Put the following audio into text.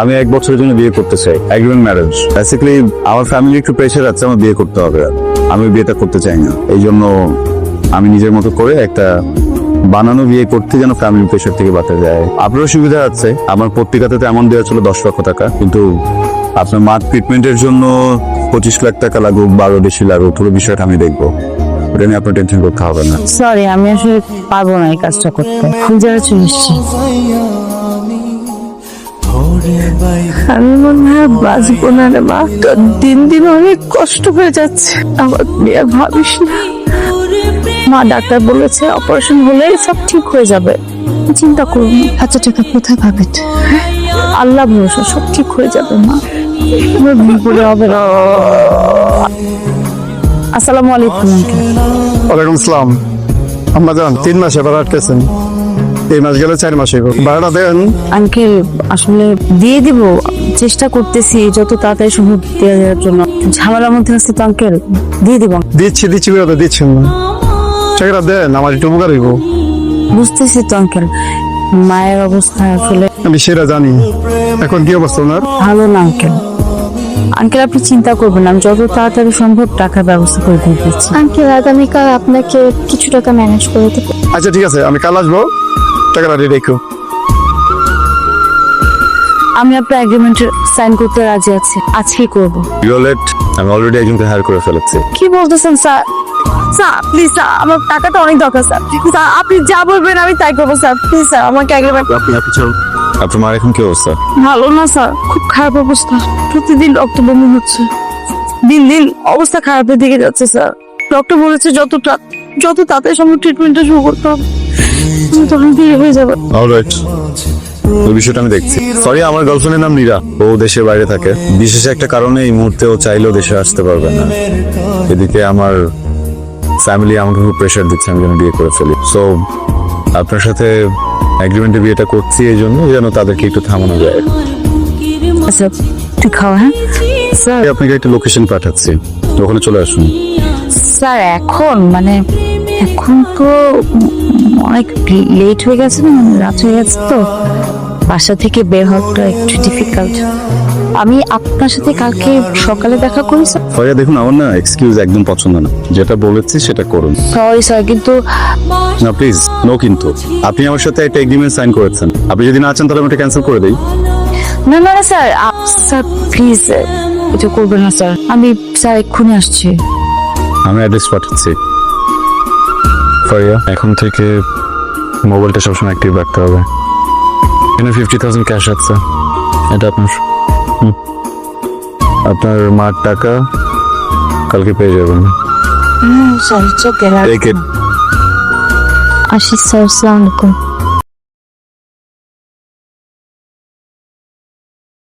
আমি এক বছরের জন্য বিয়ে করতে চাই এগ্রিমেন্ট ম্যারেজ বেসিক্যালি আমার ফ্যামিলি একটু প্রেশার আছে, আমার বিয়ে করতে হবে। আমি বিয়েটা করতে চাই না। এই জন্য আমি নিজের মতো করে একটা বানানো বিয়ে করতে যেন ফ্যামিলি প্রেশার থেকে বাঁচা যায়। আপনারও সুবিধা আছে। আমার পত্রিকাতে এমন দেওয়া ছিল দশ লক্ষ টাকা। কিন্তু আপনার মাঠ ট্রিটমেন্টের জন্য পঁচিশ লাখ টাকা লাগুক, বারো বেশি লাগুক, পুরো বিষয়টা আমি দেখব। ওটা নিয়ে আপনার টেনশন করতে হবে না। সরি আমি আসলে পারব না এই কাজটা করতে। চলে আমি মনে হয় বাঁচবো না রে মা। তোর দিন দিন অনেক কষ্ট হয়ে যাচ্ছে। আমার বিয়ে ভাবিস না। মা ডাক্তার বলেছে অপারেশন হলে সব ঠিক হয়ে যাবে। চিন্তা করুন এত টাকা কোথায় পাবেন আল্লাহ ভরসা সব ঠিক হয়ে যাবে মা। বিপদে হবে না আসসালামু আলাইকুম ওয়ালাইকুম সালাম আমরা যান তিন মাসে ভাড়া আটকেছেন। এই মাস গেলে চার মাসে ভাড়াটা দেন। আঙ্কেল আসলে দিয়ে দিব। চেষ্টা করতেছি যত তাড়াতাড়ি সম্ভব দেওয়া যাওয়ার জন্য। ঝামেলার মধ্যে আছে তো আঙ্কেল দিয়ে দিব। দিচ্ছি দিচ্ছি করে তো দিচ্ছেন না। টাকাটা দেন আমার একটু উপকার হইব। বুঝতেছি তো আঙ্কেল মায়ের অবস্থা আসলে আমি সেটা জানি। এখন কি অবস্থা ওনার? ভালো না আঙ্কেল। আঙ্কেল আপনি চিন্তা করবেন আমি যত তাড়াতাড়ি সম্ভব টাকার ব্যবস্থা করে দিয়ে দিচ্ছি। আঙ্কেল আগামীকাল আপনাকে কিছু টাকা ম্যানেজ করে দেবো আচ্ছা ঠিক আছে আমি কাল আসব। রেখো। আমি আপনার এগ্রিমেন্টে সাইন করতে রাজি আছি। আজকেই করব? আমি অলরেডি একজনকে হায়ার করে ফেলেছি। কি বলতেছেন স্যার স্যার প্লিজ স্যার আমার টাকাটা অনেক দরকার স্যার স্যার আপনি যা বলবেন আমি তাই করব স্যার প্লিজ স্যার আমাকে এগ্রিমেন্ট আপনি আপনি আপনার মার এখন কি অবস্থা? ভালো না স্যার খুব খারাপ অবস্থা। প্রতিদিন রক্ত বমি হচ্ছে। দিন দিন অবস্থা খারাপের দিকে যাচ্ছে স্যার ডক্টর বলেছে যত যত তাড়াতাড়ি সম্ভব ট্রিটমেন্টটা শুরু করতে হবে। তখন দেরি হয়ে যাবে। অলরাইট ওই বিষয়টা আমি দেখছি। সরি আমার গার্লফ্রেন্ডের নাম নীরা। ও দেশের বাইরে থাকে। বিশেষ একটা কারণে এই মুহূর্তে ও চাইলেও দেশে আসতে পারবে না। এদিকে আমার ফ্যামিলি আমাকে খুব প্রেশার দিচ্ছে আমি যেন বিয়ে করে ফেলি। সো আপনার সাথে এগ্রিমেন্টে বিয়েটা করছি এই জন্য যেন তাদেরকে একটু থামানো যায়। আচ্ছা তুই খাওয়া হ্যাঁ? স্যার আপনাকে একটা লোকেশন পাঠাচ্ছি। ওখানে চলে আসুন। স্যার এখন মানে এখন তো অনেক লেট হয়ে গেছে না রাত হয়ে গেছে তো। বাসা থেকে বের হওয়াটা একটু ডিফিকাল্ট আমি আপনার সাথে কালকে সকালে দেখা করি স্যার ফরিয়া দেখুন আমার না এক্সকিউজ একদম পছন্দ না। যেটা বলেছি সেটা করুন। সরি স্যার কিন্তু না প্লিজ নো কিন্তু। আপনি আমার সাথে একটা এগ্রিমেন্ট সাইন করেছেন। আপনি যদি না চান তাহলে আমি এটা ক্যান্সেল করে দিই। না না স্যার আপ- স্যার প্লিজ এটা করবেন না স্যার আমি স্যার এক্ষুনি আসছি। আমি অ্যাড্রেস পাঠাচ্ছি। ফারিয়া এখন থেকে মোবাইলটা সবসময় অ্যাক্টিভ রাখতে হবে। এখানে ফিফটি থাউজেন্ড ক্যাশ আছে। এটা আপনার হুম। আপনার মার টাকা কালকে পেয়ে যাবেন। স্যার চোখে স্যার আসসালামু আলাইকুম।